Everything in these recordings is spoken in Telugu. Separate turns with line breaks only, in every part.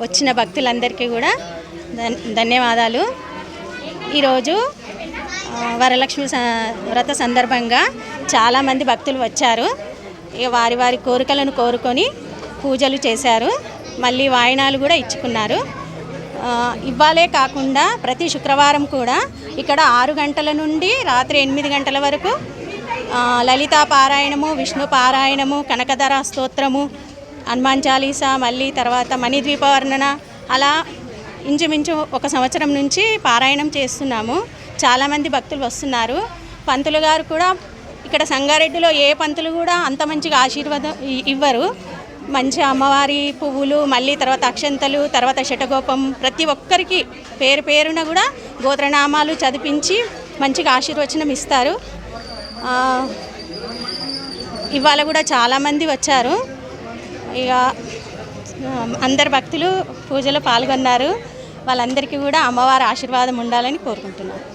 వచ్చిన భక్తులందరికీ కూడా ధన్ ధన్యవాదాలు. ఈరోజు వరలక్ష్మి స- వ్రత సందర్భంగా చాలామంది భక్తులు వచ్చారు. ఇక వారి వారి కోరికలను కోరుకొని పూజలు చేశారు. మళ్ళీ వాయినాలు కూడా ఇచ్చుకున్నారు. ఇవ్వాలే కాకుండా ప్రతి శుక్రవారం కూడా ఇక్కడ ఆరు గంటల నుండి రాత్రి ఎనిమిది గంటల వరకు లలితా పారాయణము విష్ణు పారాయణము కనకధర స్తోత్రము హనుమాన్ చాలీసా మళ్ళీ తర్వాత మణిద్వీప వర్ణన. అలా ఇంచుమించు ఒక సంవత్సరం నుంచి పారాయణం చేస్తున్నాము. చాలామంది భక్తులు వస్తున్నారు. పంతులు గారు కూడా ఇక్కడ సంగారెడ్డిలో ఏ పంతులు కూడా అంత మంచిగా ఆశీర్వాదం ఇవ్వరు. మంచి అమ్మవారి పువ్వులు మళ్ళీ తర్వాత అక్షంతలు తర్వాత శటగోపం. ప్రతి ఒక్కరికి పేరు పేరున కూడా గోత్రనామాలు చదివించి మంచిగా ఆశీర్వచనం ఇస్తారు. ఇవాళ కూడా చాలామంది వచ్చారు. ఇక అందరు భక్తులు పూజలో పాల్గొన్నారు. వాళ్ళందరికీ కూడా అమ్మవారి ఆశీర్వాదం ఉండాలని కోరుకుంటున్నాను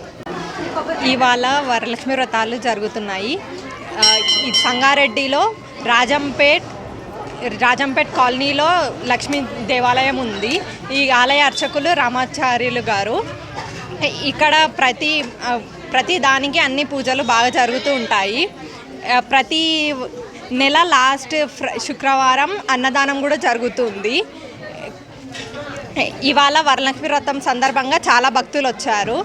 ఇవాళ వరలక్ష్మి వ్రతాలు జరుగుతున్నాయి. ఈ సంగారెడ్డిలో రాజంపేట్ రాజంపేట్ కాలనీలో లక్ష్మీ దేవాలయం ఉంది. ఈ ఆలయ అర్చకులు రామాచార్యులు గారు. ఇక్కడ ప్రతి ప్రతి దానికి అన్ని పూజలు బాగా జరుగుతూ ఉంటాయి. ప్రతి నెల లాస్ట్ శుక్రవారం అన్నదానం కూడా జరుగుతుంది. ఇవాళ వరలక్ష్మి వ్రతం సందర్భంగా చాలా భక్తులు వచ్చారు.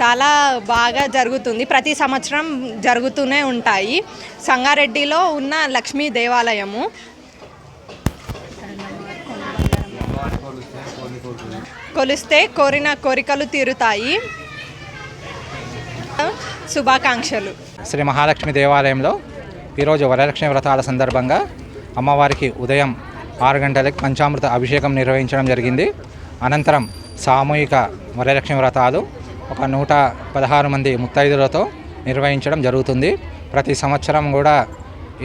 చాలా బాగా జరుగుతుంది. ప్రతి సంవత్సరం జరుగుతూనే ఉంటాయి. సంగారెడ్డిలో ఉన్న లక్ష్మీ దేవాలయము. కొలిస్తే కోరిన కోరికలు తీరుతాయి. శుభాకాంక్షలు.
శ్రీ మహాలక్ష్మి దేవాలయంలో ఈరోజు వరలక్ష్మి వ్రతాల సందర్భంగా అమ్మవారికి ఉదయం ఆరు గంటలకు పంచామృత అభిషేకం నిర్వహించడం జరిగింది. అనంతరం సామూహిక వరలక్ష్మి వ్రతాలు ఒక నూట పదహారు మంది ముత్తైదులతో నిర్వహించడం జరుగుతుంది. ప్రతి సంవత్సరం కూడా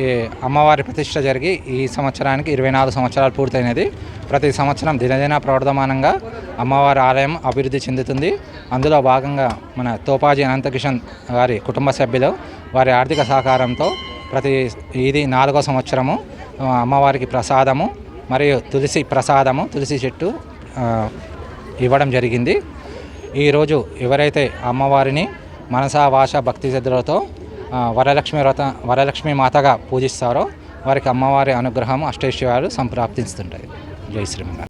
ఈ అమ్మవారి ప్రతిష్ట జరిగి ఈ సంవత్సరానికి ఇరవై నాలుగు సంవత్సరాలు పూర్తయినది. ప్రతి సంవత్సరం దినదిన ప్రవర్ధమానంగా అమ్మవారి ఆలయం అభివృద్ధి చెందుతుంది. అందులో భాగంగా మన తోపాజీ అనంతకిషన్ గారి కుటుంబ సభ్యులు వారి ఆర్థిక సహకారంతో ప్రతి ఇది నాలుగో సంవత్సరము అమ్మవారికి ప్రసాదము మరియు తులసి ప్రసాదము తులసి చెట్టు ఇవ్వడం జరిగింది. ఈరోజు ఎవరైతే అమ్మవారిని మనసా వాచ భక్తి శ్రద్ధలతో వరలక్ష్మి వ్రత వరలక్ష్మి మాతగా పూజిస్తారో వారికి అమ్మవారి అనుగ్రహం అష్టైశ్వర్యాలు సంప్రాప్తిస్తుంటాయి. జై శ్రీమంగళ